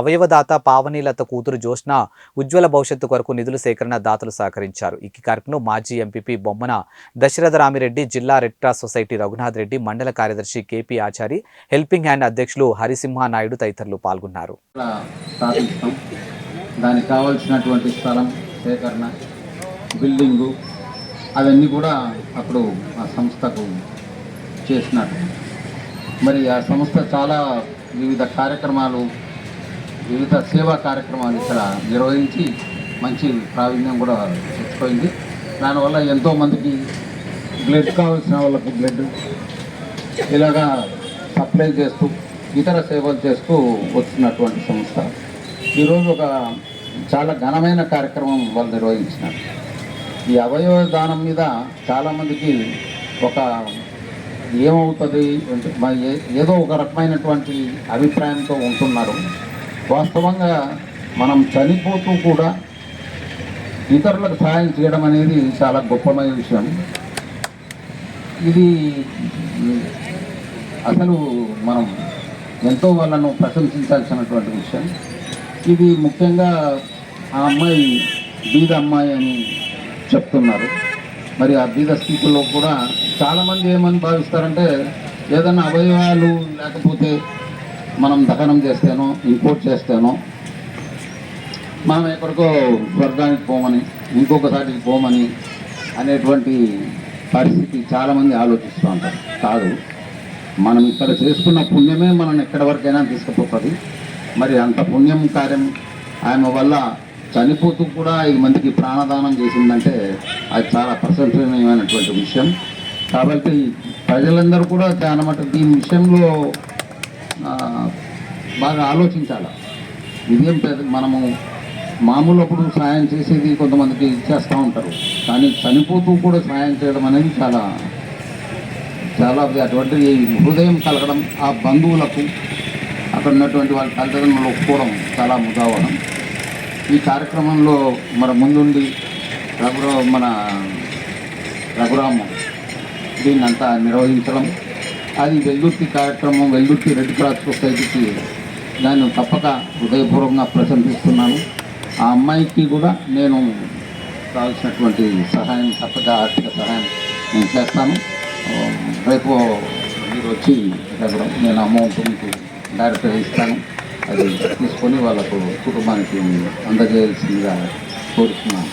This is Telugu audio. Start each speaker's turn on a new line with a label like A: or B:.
A: అవయవదాత పావనీలత కూతురు జోష్న ఉజ్వల భవిష్యత్తు కొరకు నిధుల సేకరణ దాతలు సహకరించారు. ఈ కార్యక్రమంలో మాజీ ఎంపీపీ బొమ్మన దశరథ రామిరెడ్డి జిల్లా red cross society Raghunath Reddy మండల కార్యదర్శి కేపీ ఆచారి హెల్పింగ్ హ్యాండ్ అధ్యక్షులు హరిసింహ నాయుడు తదితరులు పాల్గొన్నారు.
B: దానికి కావాల్సినటువంటి స్థలం సేకరణ బిల్డింగు అవన్నీ కూడా అప్పుడు ఆ సంస్థకు చేసినట్టు మరి ఆ సంస్థ చాలా వివిధ కార్యక్రమాలు వివిధ సేవా కార్యక్రమాలు ఇక్కడ నిర్వహించి మంచి ప్రావీణ్యం కూడా తెచ్చిపోయింది దానివల్ల ఎంతోమందికి బ్లడ్ కావాల్సిన వాళ్ళకి బ్లడ్ ఇలాగా సప్లై చేస్తూ ఇతర సేవలు చేస్తూ వస్తున్నటువంటి సంస్థ. ఈరోజు ఒక చాలా ఘనమైన కార్యక్రమం వాళ్ళు నిర్వహించినారు. ఈ అవయవ దానం మీద చాలామందికి ఒక ఏమవుతుంది అంటే ఏదో ఒక రకమైనటువంటి అభిప్రాయంతో ఉంటున్నారు. వాస్తవంగా మనం చనిపోతూ కూడా ఇతరులకు సహాయం చేయడం అనేది చాలా గొప్పమైన విషయం. ఇది అసలు మనం ఎంతో వాళ్ళను ప్రశంసించాల్సినటువంటి విషయం. ఇది ముఖ్యంగా ఆ అమ్మాయి బీద అమ్మాయి అని చెప్తున్నారు. మరి ఆ బీద స్థితిలో కూడా చాలామంది ఏమని భావిస్తారంటే ఏదైనా అవయవాలు లేకపోతే మనం దహనం చేస్తేనో ఇంపోర్ట్ చేస్తేనో మనం ఎక్కడికో స్వర్గానికి పోమని ఇంకొకసారికి పోమని అనేటువంటి పరిస్థితి చాలామంది ఆలోచిస్తూ ఉంటారు. కాదు మనం ఇక్కడ చేసుకున్న పుణ్యమే మనం ఎక్కడి వరకైనా తీసుకుపోతుంది. మరి అంత పుణ్యం కార్యం ఆమె వల్ల చనిపోతూ కూడా ఐదు మందికి ప్రాణదానం చేసిందంటే అది చాలా ప్రశంసనీయమైనటువంటి విషయం. కాబట్టి ప్రజలందరూ కూడా చాలా మటుకు దీని విషయంలో బాగా ఆలోచించాలి? ఇదేం పెద్ద మనము మామూలు అప్పుడు సాయం చేసేది కొంతమందికి ఇచ్చేస్తూ ఉంటారు. కానీ చనిపోతూ కూడా సాయం చేయడం అనేది చాలా చాలా అటువంటి హృదయం కలగడం ఆ బంధువులకు అక్కడ ఉన్నటువంటి వాళ్ళ తల్లిదండ్రులు ఒప్పుకోవడం చాలా ముదావడం ఈ కార్యక్రమంలో మన ముందుండి రఘురావు మన రఘురామ దీన్ని అంతా నిర్వహించడం అది వెల్లుర్తి కార్యక్రమం వెల్లుర్తి రెడ్ క్రాస్ సొసైటీకి దాన్ని తప్పక హృదయపూర్వకంగా ప్రశంసిస్తున్నాను. ఆ అమ్మాయికి కూడా నేను కావాల్సినటువంటి సహాయం తప్పక ఆర్థిక సహాయం నేను చేస్తాను. రేపు మీరు వచ్చి ఇక్కడ నేను అమౌంట్ మీకు డైరెక్ట్గా ఇస్తాను. అది తీసుకొని వాళ్ళకు కుటుంబానికి అందజేయాల్సిందిగా కోరుతున్నాను